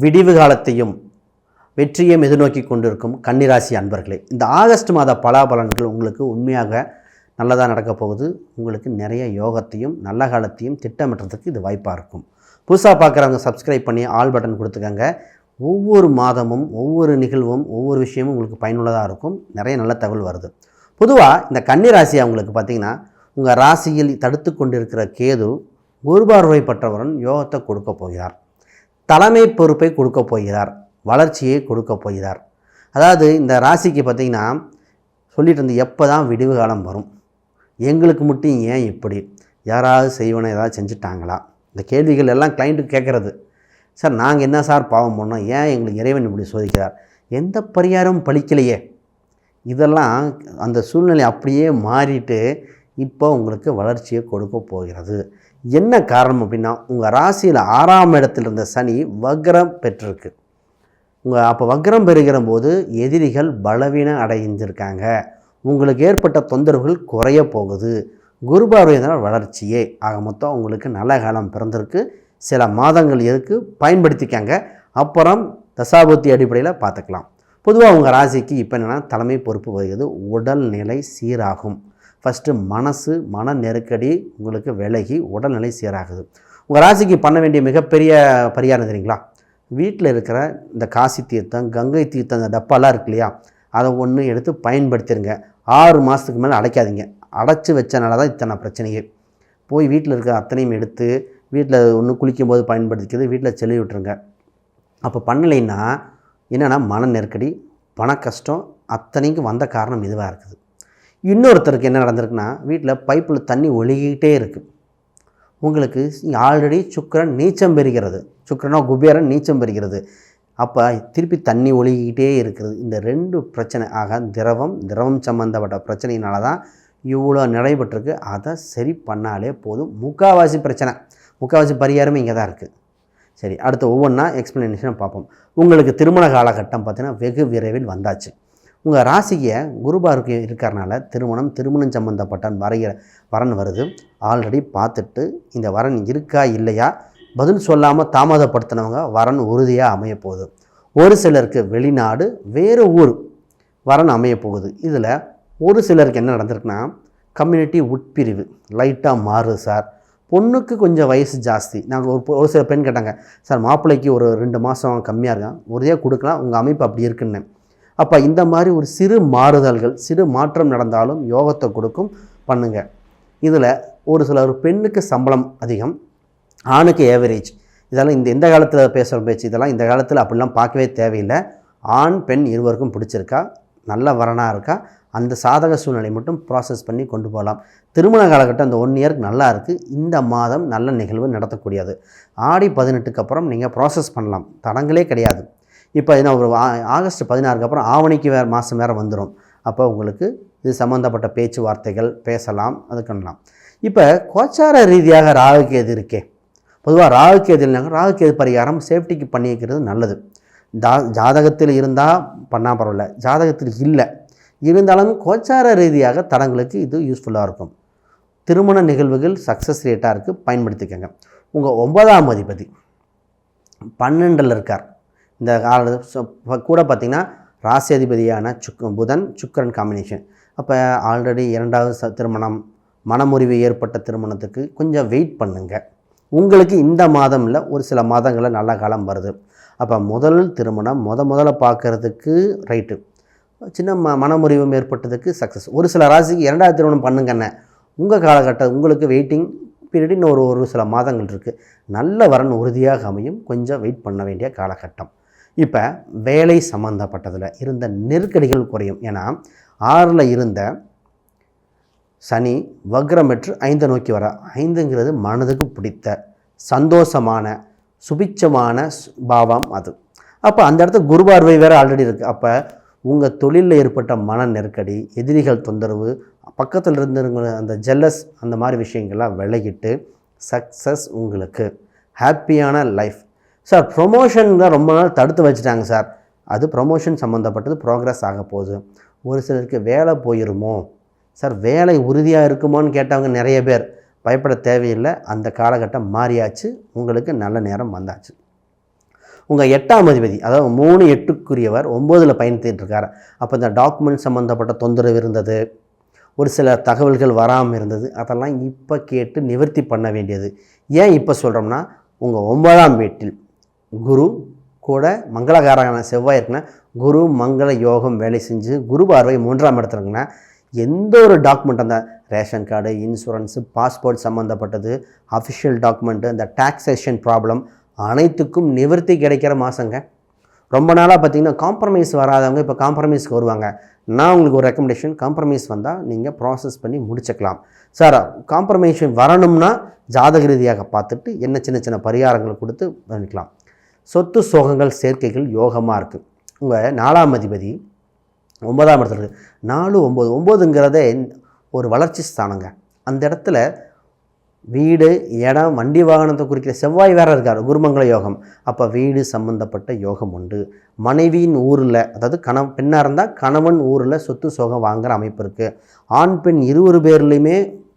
விடிவு காலத்தையும் வெற்றியையும் எதிர்நோக்கி கொண்டிருக்கும் கன்னிராசி அன்பர்களே இந்த ஆகஸ்ட் மாத பலாபலன்கள் உங்களுக்கு உண்மையாக நல்லதாக நடக்கப் போகுது. உங்களுக்கு நிறைய யோகத்தையும் நல்ல காலத்தையும் திட்டமிட்டுறதுக்கு இது வாய்ப்பாக இருக்கும். புதுசாக பார்க்குறவங்க சப்ஸ்கிரைப் பண்ணி ஆல் பட்டன் கொடுத்துக்கங்க. ஒவ்வொரு மாதமும் ஒவ்வொரு நிகழ்வும் ஒவ்வொரு விஷயமும் உங்களுக்கு பயனுள்ளதாக இருக்கும். நிறைய நல்ல தகவல் வருது. பொதுவாக இந்த கன்னி ராசி அவங்களுக்கு பார்த்திங்கன்னா உங்கள் ராசியில் தடுத்து கொண்டிருக்கிற கேது குருபார்வை பற்றவரன் யோகத்தை கொடுக்க போகிறார். தலைமை பொறுப்பை கொடுக்க போகிறார் வளர்ச்சியை கொடுக்க போகிறார். அதாவது இந்த ராசிக்கு பார்த்தீங்கன்னா சொல்லிட்டு இருந்து எப்போ தான் விடிவு காலம் வரும் எங்களுக்கு மட்டும் ஏன் இப்படி? யாராவது செய்வனை ஏதாவது செஞ்சுட்டாங்களா? இந்த கேள்விகள் எல்லாம் கிளைண்ட்டுக்கு கேட்குறது. சார் நாங்கள் என்ன சார் பாவம் பண்ணோம்? ஏன் எங்களுக்கு இறைவன் இப்படி சோதிக்கிறார்? எந்த பரிகாரமும் பழிக்கலையே. இதெல்லாம் அந்த சூழ்நிலை அப்படியே மாறிட்டு இப்போ உங்களுக்கு வளர்ச்சியை கொடுக்க போகிறது. என்ன காரணம் அப்படின்னா உங்கள் ராசியில் ஆறாம் இடத்தில் இருந்த சனி வக்ரம் பெற்றிருக்கு. உங்கள் அப்போ வக்ரம் பெறுகிற போது எதிரிகள் பலவீனம் அடைஞ்சிருக்காங்க உங்களுக்கு ஏற்பட்ட தொந்தரவுகள் குறைய போகுது. குரு பார்வையினால் வளர்ச்சியே. ஆக மொத்தம் உங்களுக்கு நல்ல காலம் பிறந்திருக்கு. சில மாதங்கள் இருக்கு பயன்படுத்திக்காங்க. அப்புறம் தசாபுத்தி அடிப்படையில் பார்த்துக்கலாம். பொதுவாக உங்கள் ராசிக்கு இப்போ என்னென்னா தலைமை பொறுப்பு வருகிறது உடல்நிலை சீராகும். ஃபஸ்ட்டு மனசு மன நெருக்கடி உங்களுக்கு விலகி உடல்நிலை சீராகுது. உங்கள் ராசிக்கு பண்ண வேண்டிய மிகப்பெரிய பரிகாரம் தெரியுங்களா? வீட்டில் இருக்கிற இந்த காசி தீர்த்தம் கங்கை தீர்த்தம் இந்த டப்பாலாம் இருக்கு இல்லையா? அதை ஒன்று எடுத்து பயன்படுத்திடுங்க ஆறு மாதத்துக்கு மேலே அடைக்காதீங்க. அடைச்சி வச்சனால தான் இத்தனை பிரச்சனையே போய் வீட்டில் இருக்கிற அத்தனையும் எடுத்து வீட்டில் ஒன்று குளிக்கும்போது பயன்படுத்திக்கிறது வீட்டில் செல்லி விட்டுருங்க. அப்போ பண்ணலைன்னா என்னென்னா மன நெருக்கடி பண கஷ்டம் அத்தனைக்கும் வந்த காரணம் இதுவாக இருக்குது. இன்னொருத்தருக்கு என்ன நடந்திருக்குன்னா வீட்டில் பைப்பில் தண்ணி ஒழுகிக்கிட்டே இருக்குது உங்களுக்கு ஆல்ரெடி சுக்கிரன் நீச்சம் பெறுகிறது. சுக்கரனோ குபேரன் நீச்சம் பெறுகிறது. அப்போ திருப்பி தண்ணி ஒழுகிக்கிட்டே இருக்கிறது இந்த ரெண்டு பிரச்சனை ஆக திரவம் திரவம் சம்மந்தப்பட்ட பிரச்சனையினால தான் இவ்வளோ நடைபெற்றிருக்கு. அதை சரி பண்ணாலே போதும். முக்காவாசி பிரச்சனை. முக்காவாசி பரிகாரமே இங்கே தான் இருக்குது சரி அடுத்து ஒவ்வொன்றா எக்ஸ்ப்ளனேஷன் பார்ப்போம். உங்களுக்கு திருமண காலகட்டம் பார்த்தீங்கன்னா வெகு விரைவில் வந்தாச்சு. உங்கள் ராசிக்கு குருபாருக்கு இருக்கிறனால திருமணம் திருமணம் சம்மந்தப்பட்ட வரைகிற வரன் வருது. ஆல்ரெடி பார்த்துட்டு இந்த வரன் இருக்கா இல்லையா? பதில் சொல்லாமல் தாமதப்படுத்தினவங்க வரன் உறுதியாக அமைய போகுது ஒரு சிலருக்கு வெளிநாடு வேறு ஊர் வரன் அமைய போகுது இதில் ஒரு சிலருக்கு என்ன நடந்திருக்குன்னா கம்யூனிட்டி உட்பிரிவு லைட்டாக மாறுது சார். பொண்ணுக்கு கொஞ்சம் வயசு ஜாஸ்தி. நாங்கள் ஒரு ஒரு சில பெண் கேட்டாங்க சார் மாப்பிள்ளைக்கு ஒரு ரெண்டு மாதம் கம்மியாக இருக்கான் உறுதியாக கொடுக்கலாம் உங்கள் அமைப்பு அப்படி இருக்குன்னு. அப்போ இந்த மாதிரி ஒரு சிறு மாறுதல்கள் சிறு மாற்றம் நடந்தாலும் யோகத்தை கொடுக்கும். பண்ணுங்கள் இதில் ஒரு சில ஒரு பெண்ணுக்கு சம்பளம் அதிகம் ஆணுக்கு ஏவரேஜ் இதெல்லாம் இந்த இந்த காலத்தில் பேசுகிற பேச்சு இதெல்லாம் இந்த காலத்தில் அப்படிலாம் பார்க்கவே தேவையில்லை. ஆண் பெண் இருவருக்கும் பிடிச்சிருக்கா? நல்ல வரனாக இருக்கா? அந்த சாதக சூழ்நிலை மட்டும் ப்ராசஸ் பண்ணி கொண்டு போகலாம். திருமண காலகட்டம் அந்த ஒன் இயருக்கு நல்லா இருக்குது இந்த மாதம் நல்ல நிகழ்வு நடத்தக்கூடியது. ஆடி பதினெட்டுக்கு அப்புறம் நீங்கள் ப்ராசஸ் பண்ணலாம். தடங்களே கிடையாது. இப்போ என்ன ஒரு ஆகஸ்ட் பதினாறுக்கு அப்புறம் ஆவணிக்கு வேறு மாதம் வேறு வந்துடும் அப்போ உங்களுக்கு இது சம்மந்தப்பட்ட பேச்சுவார்த்தைகள் பேசலாம் அது பண்ணலாம். இப்போ கோச்சார ரீதியாக ராகுகேது இருக்கே. பொதுவாக ராகுகேது ராகு ராகுகேது பரிகாரம் சேஃப்டிக்கு பண்ணிக்கிறது நல்லது. ஜா ஜாதகத்தில் இருந்தால் பண்ணால் பரவாயில்ல. ஜாதகத்தில் இல்லை. இருந்தாலும் கோச்சார ரீதியாக தடங்களுக்கு இது யூஸ்ஃபுல்லாக இருக்கும். திருமண நிகழ்வுகள் சக்ஸஸ் ரேட்டாக இருக்குது பயன்படுத்திக்கங்க. உங்கள் ஒன்பதாம் அதிபதி பன்னெண்டில் இருக்கார். இந்த கால கூட பார்த்திங்கன்னா ராசி அதிபதியான சுக் புதன் சுக்கரன் காம்பினேஷன் அப்போ ஆல்ரெடி இரண்டாவது ச திருமணம் மனமுறிவு ஏற்பட்ட திருமணத்துக்கு கொஞ்சம் வெயிட் பண்ணுங்கள் உங்களுக்கு இந்த மாதம் இல்லை ஒரு சில மாதங்களில் நல்ல காலம் வருது. அப்போ முதல் திருமணம் முத முதல்ல பார்க்கறதுக்கு ரைட்டு சின்ன ம மனமுறிவும் ஏற்பட்டதுக்கு சக்ஸஸ் ஒரு சில ராசிக்கு இரண்டாவது திருமணம் பண்ணுங்கண்ணே உங்கள் காலகட்டம் உங்களுக்கு வெயிட்டிங் பீரியட் இன்னும் ஒரு ஒரு சில மாதங்கள் இருக்குது நல்ல வரன் உறுதியாக அமையும். கொஞ்சம் வெயிட் பண்ண வேண்டிய காலகட்டம். இப்போ வேலை சம்மந்தப்பட்டதில் இருந்த நெருக்கடிகள் குறையும். ஏன்னா ஆறில் இருந்த சனி வக்ரமெற்று ஐந்தை நோக்கி வர ஐந்துங்கிறது மனதுக்கு பிடித்த சந்தோஷமான சுபிச்சமான பாவம் அது. அப்போ அந்த இடத்துல குருபார்வை வேறு ஆல்ரெடி இருக்குது அப்போ உங்கள் தொழிலில் ஏற்பட்ட மன நெருக்கடி எதிரிகள் தொந்தரவு பக்கத்தில் இருந்தவங்க அந்த ஜெல்லஸ் அந்த மாதிரி விஷயங்கள்லாம் விலகிட்டு சக்ஸஸ் உங்களுக்கு. ஹாப்பியான லைஃப் சார் ப்ரொமோஷன் தான் ரொம்ப நாள் தடுத்து வச்சுட்டாங்க சார் அது ப்ரொமோஷன் சம்மந்தப்பட்டது ப்ரோக்ரஸ் ஆக போகுது. ஒரு சிலருக்கு வேலை போயிருமோ? சார் வேலை உறுதியாக இருக்குமோன்னு கேட்டவங்க நிறைய பேர். பயப்பட தேவையில்லை. அந்த காலகட்டம் மாறியாச்சு. உங்களுக்கு நல்ல நேரம் வந்தாச்சு. உங்கள் எட்டாம் அதிபதி அதாவது மூணு எட்டுக்குரியவர் ஒம்போதில் பயணித்துட்டு இருக்கார். அப்போ இந்த டாக்குமெண்ட் சம்மந்தப்பட்ட தொந்தரவு இருந்தது. ஒரு சில தகவல்கள் வராமல் இருந்தது. அதெல்லாம் இப்போ கேட்டு நிவர்த்தி பண்ண வேண்டியது. ஏன் இப்போ சொல்கிறோம்னா உங்கள் ஒன்பதாம் வீட்டில் குரு கூட மங்களகாரகன செவ்வாய் இருக்குன்னா குரு மங்கள யோகம் வேலை செஞ்சு குரு பார்வை மூன்றாம் இடத்துல இருக்குன்னா எந்த ஒரு டாக்குமெண்ட் அந்த ரேஷன் கார்டு இன்சூரன்ஸு பாஸ்போர்ட் சம்மந்தப்பட்டது அஃபிஷியல் டாக்குமெண்ட்டு அந்த டாக்ஸேஷன் ப்ராப்ளம் அனைத்துக்கும் நிவர்த்தி கிடைக்கிற மாதங்க ரொம்ப நாளாக பார்த்தீங்கன்னா காம்ப்ரமைஸ் வராதவங்க இப்போ காம்ப்ரமைஸ்க்கு வருவாங்க. நான் உங்களுக்கு ஒரு ரெக்கமெண்டேஷன் காம்ப்ரமைஸ் வந்தால் நீங்கள் ப்ராசஸ் பண்ணி முடிச்சுக்கலாம். சார் காம்ப்ரமைஷன் வரணும்னா ஜாதக ரீதியாக பார்த்துட்டு என்ன சின்ன சின்ன பரிகாரங்கள் கொடுத்து பண்ணிக்கலாம். சொத்து சோகங்கள் சேர்க்கைகள் யோகமாக இருக்குது உங்கள் நாலாம் அதிபதி ஒன்பதாம் இடத்துல இருக்குது நாலு ஒம்பது ஒம்போதுங்கிறதே ஒரு வளர்ச்சி ஸ்தானங்க. அந்த இடத்துல வீடு இடம் வண்டி வாகனத்தை குறிக்கிற செவ்வாய் வேற இருக்கார் குருமங்கள யோகம். அப்போ வீடு சம்பந்தப்பட்ட யோகம் உண்டு. மனைவியின் ஊரில் அதாவது கண பெண்ணாக இருந்தால் கணவன் ஊரில் சொத்து சோகம் வாங்குற அமைப்பு இருக்குது ஆண் பெண் இருவரு பேர்லையுமே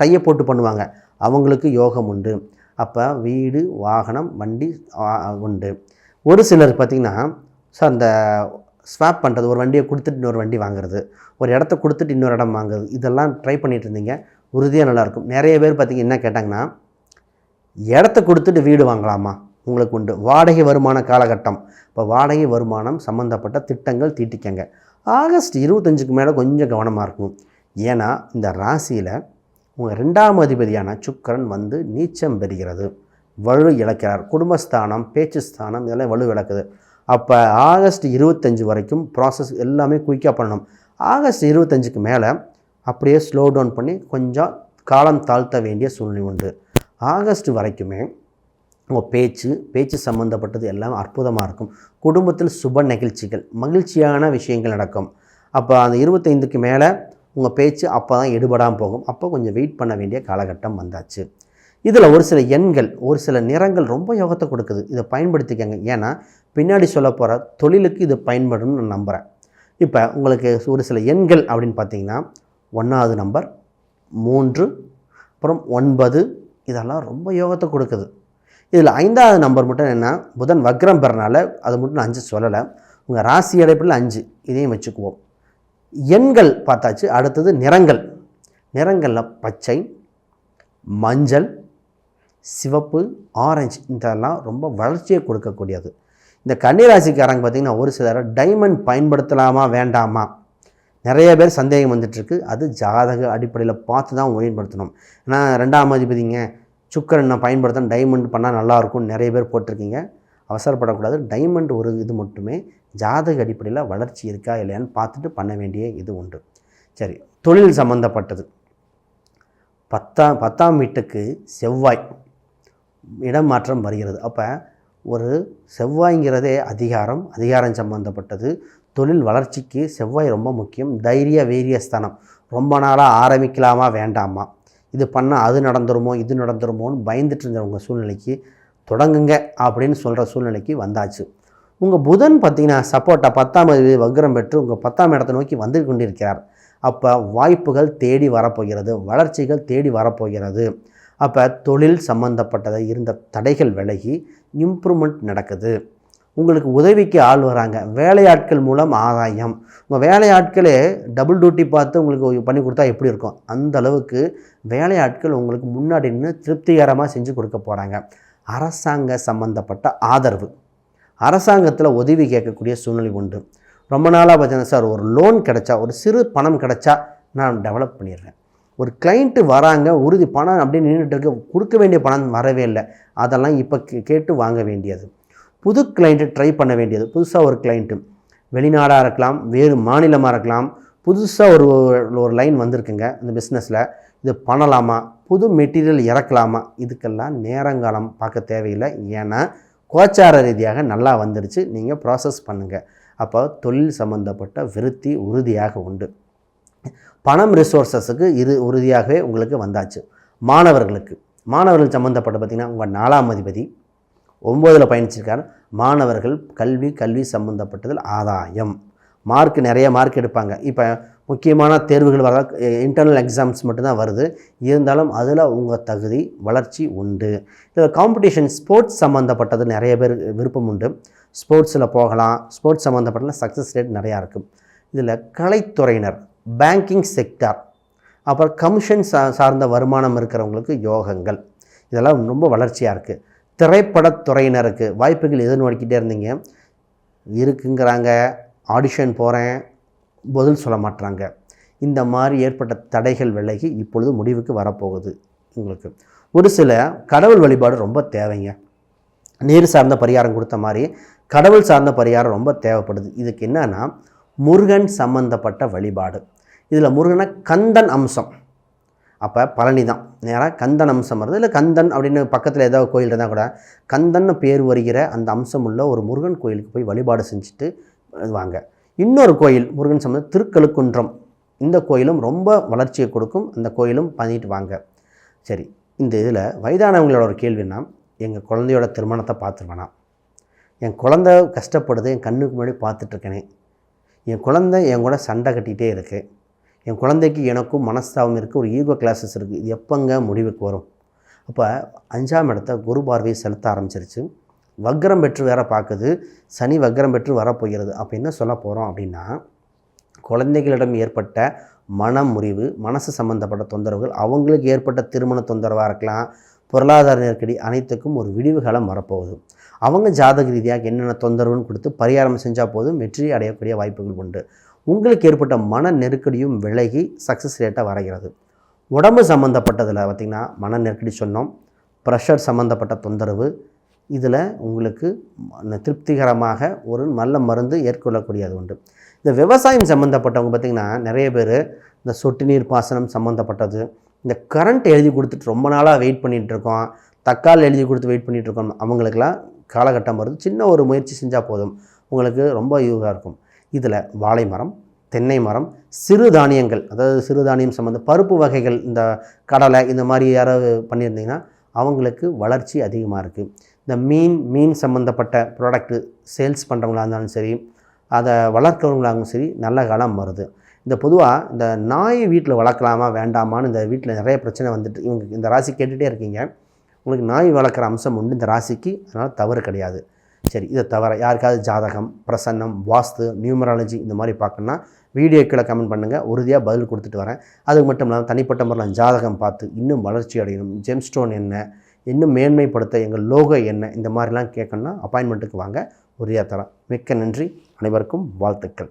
டையை போட்டு பண்ணுவாங்க. அவங்களுக்கு யோகம் உண்டு. அப்போ வீடு வாகனம் வண்டி உண்டு ஒரு சிலர் பார்த்திங்கன்னா ஸோ அந்த ஸ்வாப் பண்ணுறது ஒரு வண்டியை கொடுத்துட்டு இன்னொரு வண்டி வாங்குறது ஒரு இடத்த கொடுத்துட்டு இன்னொரு இடம் வாங்குறது இதெல்லாம் ட்ரை பண்ணிகிட்டு இருந்தீங்க உறுதியாக நல்லாயிருக்கும் நிறைய பேர் பார்த்தீங்க என்ன கேட்டாங்கன்னா இடத்த கொடுத்துட்டு வீடு வாங்கலாமா? உங்களுக்கு உண்டு. வாடகை வருமான காலகட்டம். இப்போ வாடகை வருமானம் சம்மந்தப்பட்ட திட்டங்கள் தீட்டிக்கங்க. ஆகஸ்ட் இருபத்தஞ்சுக்கு மேலே கொஞ்சம் கவனமாக இருக்கும் ஏன்னா இந்த ராசியில் உங்கள் ரெண்டாம் அதிபதியான சுக்கிரன் வந்து நீச்சம் பெறுகிறது. வலு இழக்கிறார். குடும்பஸ்தானம் பேச்சு ஸ்தானம் இதெல்லாம் வலு இழக்குது. அப்போ ஆகஸ்ட் இருபத்தஞ்சு வரைக்கும் ப்ராசஸ் எல்லாமே குயிக்காக பண்ணணும். ஆகஸ்ட் இருபத்தஞ்சுக்கு மேலே அப்படியே ஸ்லோ டவுன் பண்ணி கொஞ்சம் காலம் தாழ்த்த வேண்டிய சூழ்நிலை உண்டு. ஆகஸ்ட் வரைக்குமே உங்கள் பேச்சு பேச்சு சம்மந்தப்பட்டது எல்லாம் அற்புதமாக இருக்கும். குடும்பத்தில் சுப நிகழ்ச்சிகள் மகிழ்ச்சியான விஷயங்கள் நடக்கும். அப்போ அந்த இருபத்தைந்துக்கு மேலே உங்கள் பேச்சு அப்போ தான் எடுபடாமல் போகும். அப்போ கொஞ்சம் வெயிட் பண்ண வேண்டிய காலகட்டம் வந்தாச்சு. இதில் ஒரு சில எண்கள் ஒரு சில நிறங்கள் ரொம்ப யோகத்தை கொடுக்குது. இதை பயன்படுத்திக்கங்க. ஏன்னா பின்னாடி சொல்ல போகிற தொழிலுக்கு இது பயன்படும்னு நான் நம்புகிறேன் இப்போ உங்களுக்கு ஒரு சில எண்கள் அப்படின்னு பார்த்தீங்கன்னா ஒன்றாவது நம்பர் மூன்று அப்புறம் ஒன்பது இதெல்லாம் ரொம்ப யோகத்தை கொடுக்குது. இதில் ஐந்தாவது நம்பர் மட்டும் என்ன புதன் வக்ரம் பெறனால அது மட்டும் நான் அஞ்சு சொல்லலை. உங்கள் ராசி அடைப்பில் அஞ்சு. இதையும் வச்சுக்குவோம். எண்கள் பார்த்தாச்சு. அடுத்தது நிறங்கள். நிறங்களில் பச்சை மஞ்சள் சிவப்பு ஆரஞ்சு இதெல்லாம் ரொம்ப வளர்ச்சியை கொடுக்கக்கூடியது. இந்த கன்னிராசிக்காரங்க பார்த்திங்கன்னா ஒரு சிலர் டைமண்ட் பயன்படுத்தலாமா வேண்டாமா? நிறைய பேர் சந்தேகம் வந்துட்டுருக்கு. அது ஜாதக அடிப்படையில் பார்த்து தான் பயன்படுத்தணும் ஏன்னா ரெண்டாம் அதிபதிங்க சுக்கரன் நான் பயன்படுத்தணும் டைமண்ட் பண்ணால் நல்லாயிருக்கும்னு நிறைய பேர் போட்டிருக்கீங்க. அவசரப்படக்கூடாது. டைமண்ட் ஒரு இது மட்டுமே ஜாதக அடிப்படையில் வளர்ச்சி இருக்கா இல்லையான்னு பார்த்துட்டு பண்ண வேண்டிய இது உண்டு சரி தொழில் சம்மந்தப்பட்டது பத்தாம் பத்தாம் வீட்டுக்கு செவ்வாய் இடமாற்றம் வருகிறது. அப்போ ஒரு செவ்வாய்ங்கிறதே அதிகாரம் அதிகாரம் சம்மந்தப்பட்டது தொழில் வளர்ச்சிக்கு செவ்வாய் ரொம்ப முக்கியம். தைரிய வீரிய ஸ்தானம். ரொம்ப நாளாக ஆரம்பிக்கலாமா வேண்டாமா? இது பண்ணால் அது நடந்துருமோ இது நடந்துருமோன்னு பயந்துட்டு இருந்தவங்க சூழ்நிலைக்கு தொடங்குங்க அப்படின்னு சொல்கிற சூழ்நிலைக்கு வந்தாச்சு. உங்கள் புதன் பார்த்தீங்கன்னா சப்போர்ட்டாக பத்தாம் அதிபதி வக்ரம் பெற்று உங்கள் பத்தாம் இடத்தை நோக்கி வந்து கொண்டிருக்கிறார். அப்போ வாய்ப்புகள் தேடி வரப்போகிறது வளர்ச்சிகள் தேடி வரப்போகிறது. அப்போ தொழில் சம்மந்தப்பட்டதை இருந்த தடைகள் விலகி இம்ப்ரூவ்மெண்ட் நடக்குது. உங்களுக்கு உதவிக்கு ஆள் வராங்க. வேலையாட்கள் மூலம் ஆதாயம். உங்கள் வேலையாட்களே டபுள் டியூட்டி பார்த்து உங்களுக்கு பண்ணி கொடுத்தா எப்படி இருக்கும்? அந்த அளவுக்கு வேலையாட்கள் உங்களுக்கு முன்னாடி நின்று திருப்திகரமாக செஞ்சு கொடுக்க போகிறாங்க அரசாங்க சம்மந்தப்பட்ட ஆதரவு. அரசாங்கத்தில் உதவி கேட்கக்கூடிய சூழ்நிலை உண்டு. ரொம்ப நாளாக பார்த்தீங்கன்னா சார் ஒரு லோன் கிடைச்சா ஒரு சிறு பணம் கிடைச்சா நான் டெவலப் பண்ணிடுறேன். ஒரு கிளைண்ட்டு வராங்க உறுதி பணம் அப்படியே நின்றுட்டு இருக்கு கொடுக்க வேண்டிய பணம் வரவே இல்லை. அதெல்லாம் இப்போ கே- கேட்டு வாங்க வேண்டியது. புது கிளைண்ட்டு ட்ரை பண்ண வேண்டியது. புதுசாக ஒரு கிளைண்ட்டு வெளிநாடாக இருக்கலாம் வேறு மாநிலமாக இருக்கலாம். புதுசாக ஒரு ஒரு லைன் வந்திருக்குங்க இந்த பிஸ்னஸில் இது பண்ணலாமா? புது மெட்டீரியல் இறக்கலாமா? இதுக்கெல்லாம் நேரங்காலம் பார்க்க தேவையில்லை. ஏன்னா கோச்சார ரீதியாக நல்லா வந்துடுச்சு நீங்கள் ப்ராசஸ் பண்ணுங்கள் அப்போ தொழில் சம்மந்தப்பட்ட விருத்தி உறுதியாக உண்டு. பணம் ரிசோர்ஸஸுக்கு இது உறுதியாகவே உங்களுக்கு வந்தாச்சு. மாணவர்களுக்கு. மாணவர்கள் சம்மந்தப்பட்ட பார்த்திங்கன்னா உங்கள் நாலாம் அதிபதி ஒம்போதில் பயணிச்சிருக்கார். மாணவர்கள் கல்வி கல்வி சம்மந்தப்பட்டதில் ஆதாயம். மார்க் நிறைய மார்க் எடுப்பாங்க. இப்போ முக்கியமான தேர்வுகள் வர இன்டர்னல் எக்ஸாம்ஸ் மட்டும்தான் வருது. இருந்தாலும் அதில் உங்கள் தகுதி வளர்ச்சி உண்டு. இதில் காம்படிஷன் ஸ்போர்ட்ஸ் சம்மந்தப்பட்டது நிறைய பேர் விருப்பம் உண்டு. ஸ்போர்ட்ஸில் போகலாம். ஸ்போர்ட்ஸ் சம்மந்தப்பட்ட சக்ஸஸ் ரேட் நிறையா இருக்கும் இதில் கலைத்துறையினர் பேங்கிங் செக்டார் அப்புறம் கமிஷன் சா சார்ந்த வருமானம் இருக்கிறவங்களுக்கு யோகங்கள். இதெல்லாம் ரொம்ப வளர்ச்சியாக இருக்குது திரைப்படத்துறையினருக்கு வாய்ப்புகள் எதிர்நோக்கிட்டே இருந்தீங்க. இருக்குங்கிறாங்க. ஆடிஷன் போகிறேன் பதில் சொல்ல மாட்டாங்க இந்த மாதிரி ஏற்பட்ட தடைகள் விலகி இப்பொழுது முடிவுக்கு வரப்போகுது உங்களுக்கு. ஒரு சில கடவுள் வழிபாடு ரொம்ப தேவைங்க. நீர் சார்ந்த பரிகாரம் கொடுத்த மாதிரி கடவுள் சார்ந்த பரிகாரம் ரொம்ப தேவைப்படுது. இதுக்கு என்னன்னா முருகன் சம்பந்தப்பட்ட வழிபாடு. இதில் முருகனை கந்தன் அம்சம். அப்போ பழனி தான் நேராக கந்தன் அம்சம் வருது. இல்லை கந்தன் அப்படின்னு பக்கத்தில் ஏதாவது கோயில் இருந்தால் கூட கந்தன்னு பேர் வருகிற அந்த அம்சம் உள்ள ஒரு முருகன் கோயிலுக்கு போய் வழிபாடு செஞ்சுட்டு வாங்க இன்னொரு கோயில் முருகன் சம்பந்த திருக்கழுக்குன்றம். இந்த கோயிலும் ரொம்ப வளர்ச்சியை கொடுக்கும். அந்த கோயிலும் பண்ணிட்டு வாங்க. சரி இந்த இதில் வயதானவங்களோட ஒரு கேள்வின்னா எங்கள் குழந்தையோட திருமணத்தை பார்த்துருவேனா? என் குழந்தை கஷ்டப்படுது என் கண்ணுக்கு முன்னாடி பார்த்துட்ருக்கேனே. என் குழந்தை என் கூட சண்டை கட்டிகிட்டே இருக்குது என் குழந்தைக்கு எனக்கும் மனஸ்தாபம் இருக்குது ஒரு ஈகோ கிளாஸஸ் இருக்குது இது எப்போங்க முடிவுக்கு வரும்? அப்போ அஞ்சாம் இடத்த குரு பார்வையை செலுத்த ஆரம்பிச்சிருச்சு. வக்ரம் பெற்று வேற பார்க்குது சனி வக்ரம் பெற்று வரப்போகிறது அப்போ என்ன சொல்ல போகிறோம் அப்படின்னா குழந்தைகளிடம் ஏற்பட்ட மன முறிவு மனசு சம்பந்தப்பட்ட தொந்தரவுகள் அவங்களுக்கு ஏற்பட்ட திருமண தொந்தரவாக இருக்கலாம் பொருளாதார நெருக்கடி அனைத்துக்கும் ஒரு விடிவு காலம் வரப்போகுது. அவங்க ஜாதக ரீதியாக என்னென்ன தொந்தரவுன்னு கொடுத்து பரிகாரம் செஞ்சால் போதும் வெற்றி அடையக்கூடிய வாய்ப்புகள் உண்டு. உங்களுக்கு ஏற்பட்ட மன நெருக்கடியும் விலகி சக்ஸஸ் ரேட்டாக வரைகிறது. உடம்பு சம்மந்தப்பட்டதில் பார்த்திங்கன்னா மன நெருக்கடி சொன்னோம் ப்ரெஷர் சம்மந்தப்பட்ட தொந்தரவு இதில் உங்களுக்கு திருப்திகரமாக ஒரு நல்ல மருந்து ஏற்கொள்ளக்கூடியது உண்டு. இந்த விவசாயம் சம்மந்தப்பட்டவங்க பார்த்திங்கன்னா நிறைய பேர் இந்த சொட்டு நீர் பாசனம் சம்மந்தப்பட்டது இந்த கரண்ட் எழுதி கொடுத்துட்டு ரொம்ப நாளாக வெயிட் பண்ணிகிட்ருக்கோம் தக்காளி எழுதி கொடுத்து வெயிட் பண்ணிகிட்ருக்கோம் அவங்களுக்கெல்லாம் காலகட்டம் வருது. சின்ன ஒரு முயற்சி செஞ்சால் போதும். உங்களுக்கு ரொம்ப யூஸாக இருக்கும். இதில் வாழை மரம் தென்னை மரம் சிறுதானியங்கள் அதாவது சிறுதானியம் சம்மந்த பருப்பு வகைகள் இந்த கடலை இந்த மாதிரி யாராவது பண்ணியிருந்தீங்கன்னா அவங்களுக்கு வளர்ச்சி அதிகமாக இருக்குது. இந்த மீன் மீன் சம்மந்தப்பட்ட ப்ராடக்ட்டு சேல்ஸ் பண்ணுறவங்களா இருந்தாலும் சரி அதை வளர்க்குறவங்களாகவும் சரி நல்ல காலம் வருது. இந்த பொதுவாக இந்த நாய் வீட்டில் வளர்க்கலாமா வேண்டாமான்னு இந்த வீட்டில் நிறைய பிரச்சனை வந்துட்டு இவங்க இந்த ராசி கேட்டுகிட்டே இருக்கீங்க. உங்களுக்கு நாய் வளர்க்குற அம்சம் உண்டு இந்த ராசிக்கு அதனால் தவறு கிடையாது. சரி இதை தவிர யாருக்காவது ஜாதகம் பிரசன்னம் வாஸ்து நியூமராலஜி இந்த மாதிரி பார்க்கணுன்னா வீடியோக்களை கமெண்ட் பண்ணுங்கள் உறுதியாக பதில் கொடுத்துட்டு வரேன். அதுக்கு மட்டும் இல்லாமல் தனிப்பட்ட முறையில் ஜாதகம் பார்த்து இன்னும் வளர்ச்சி அடையணும். ஜெம்ஸ்டோன் என்ன இன்னும் மேன்மைப்படுத்த எங்கள் லோகோ என்ன? இந்த மாதிரிலாம் கேட்கணுன்னா அப்பாயின்மெண்ட்டுக்கு வாங்க. உறுதியாக தரேன். மிக்க நன்றி. அனைவருக்கும் வாழ்த்துக்கள்.